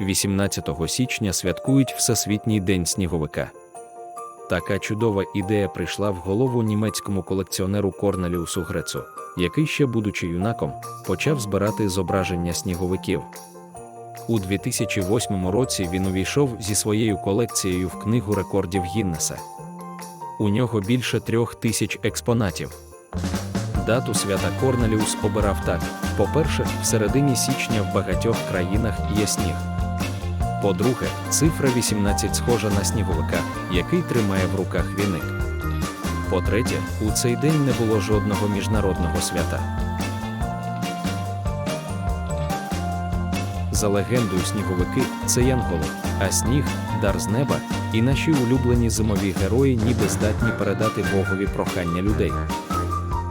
18 січня святкують Всесвітній день сніговика. Така чудова ідея прийшла в голову німецькому колекціонеру Корнеліусу Грецу, який ще, будучи юнаком, почав збирати зображення сніговиків. У 2008 році він увійшов зі своєю колекцією в книгу рекордів Гіннеса. У нього більше трьох тисяч експонатів. Дату свята Корнеліус обирав так: по-перше, в середині січня в багатьох країнах є сніг. По-друге, цифра 18 схожа на сніговика, який тримає в руках віник. По-третє, у цей день не було жодного міжнародного свята. За легендою, сніговики це янголи, а сніг дар з неба, і наші улюблені зимові герої ніби здатні передати Богові прохання людей.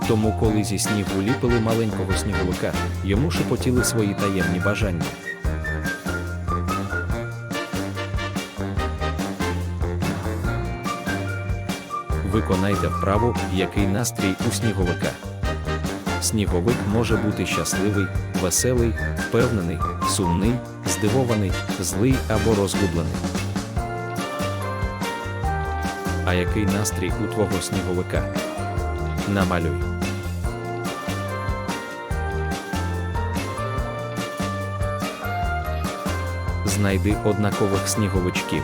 Тому, коли зі снігу ліпили маленького сніговика, йому шепотіли свої таємні бажання. Виконайте вправу, який настрій у сніговика. Сніговик може бути щасливий, веселий, впевнений, сумний, здивований, злий або розгублений. А який настрій у твого сніговика? Намалюй. Знайди однакових сніговичків.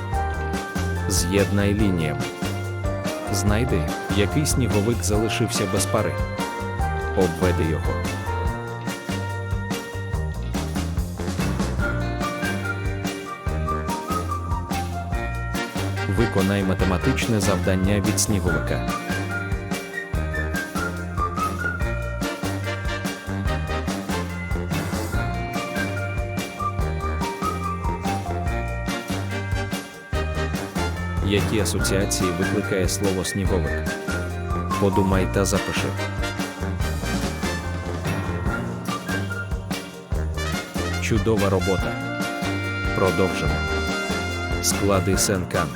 З'єднай лініями. Знайди, який сніговик залишився без пари. Обведи його. Виконай математичне завдання від сніговика. Які асоціації викликає слово сніговик? Подумай та запиши. Чудова робота. Продовжимо. Склади сенкан.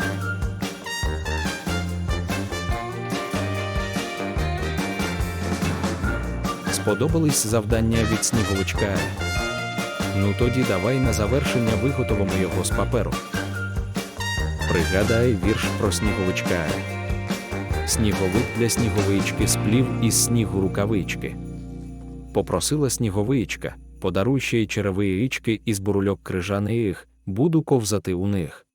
Сподобались завдання від сніговичка? Ну тоді давай на завершення виготовимо його з паперу. Пригадай вірш про сніговичка. Сніговик для сніговички сплів із снігу рукавички. Попросила сніговичка, подаруй ще й черевички із бурульок крижаних, буду ковзати у них.